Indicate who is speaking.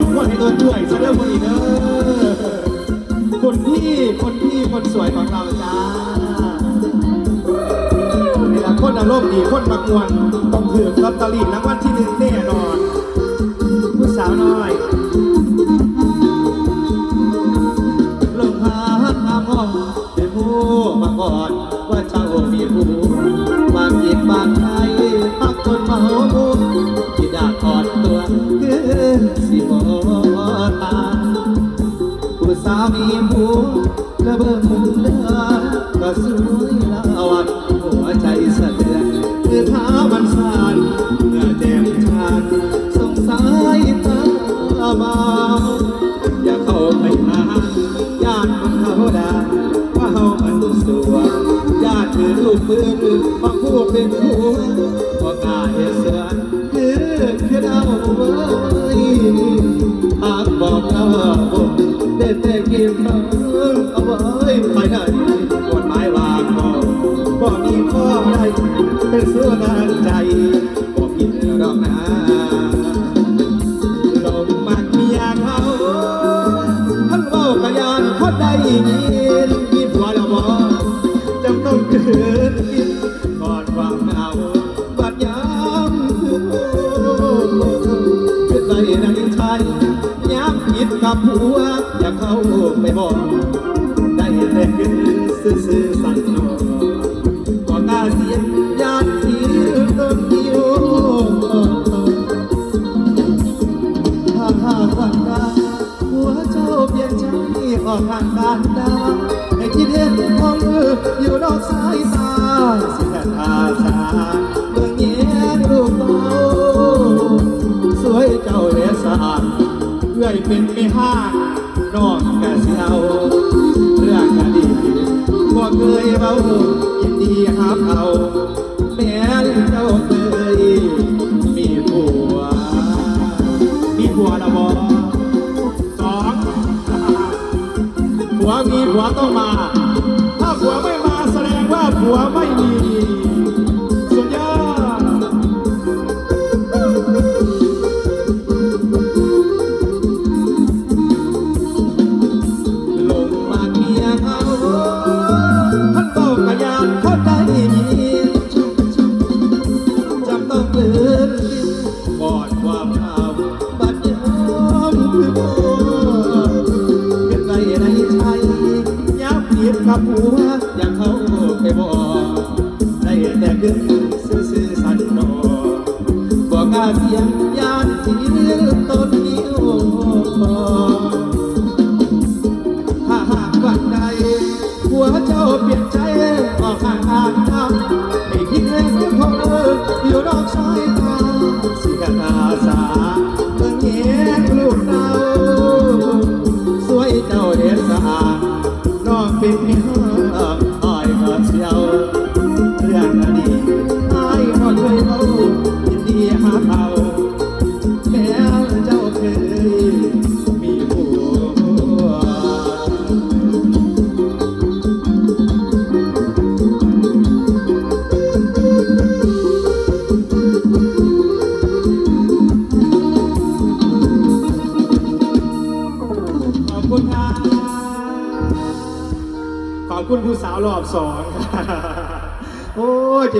Speaker 1: คนให้เอิญด้วยซะเด้อคนอีเด้อคนพี่คนพี่คนสวยของเราจ้านี่ละคนอารมณ์ดีคนมากวน ต้องถือลอตเตอรี่รางวัลที่หนึ่งแน่นอนผู้สาวน้อยลงหาหาพ่อเป็นผู้มาก่อนว่าเจ้ามีผู้บางจิตบางใจ สิบตาผู้สามีผู้และเบิ่งเลือก็สวยละวันหัวใจสะเทือนคือเท้ามันสั่นเมื่อแจ่มชันสงสายตามาอย่าเข้าไปหาญาติคนเขาด่าว่าเฮามันสวยญาติถือลูกปืนมางพูดเป็นผัว หากบอกลาผมได้แต่กินมันเอาไว้ไปไหนกฎหมายวางบอกบอกมีข้อใดเป็นเสื้อด้ คือใจใชายยามผิดกับหัว อยากเข้าไปบอก ได้แต่ขึ้นซื่อ เคยเบายินดีหาเขาแม้เจ้าเคยมีผัว มีผัวนะบอสองผัวมีผัวต้องมา ถ้าผัวไม่มาแสดงว่าผัวไม่มี ต้องเตือนก่อนความเอาบัดยามคือโมเป็นไรในใจยับเยียบกับหัวอย่ากเขาไปบอกได้แต่ดึงซื่อๆสันนอบอกกาเสียงยานที่ต้นนิ้วถ้าหากวันใดหัวเจ้าเปลี่ยนใจ น้องเป็นเมียอ้อยก็เชียวเรื่องอดีตอ้ายก็เคยเอายินดีหาเขาแม้เจ้าเคยมีผัวขอบคุณครับ คุณผู้สาวรอบสองโอ้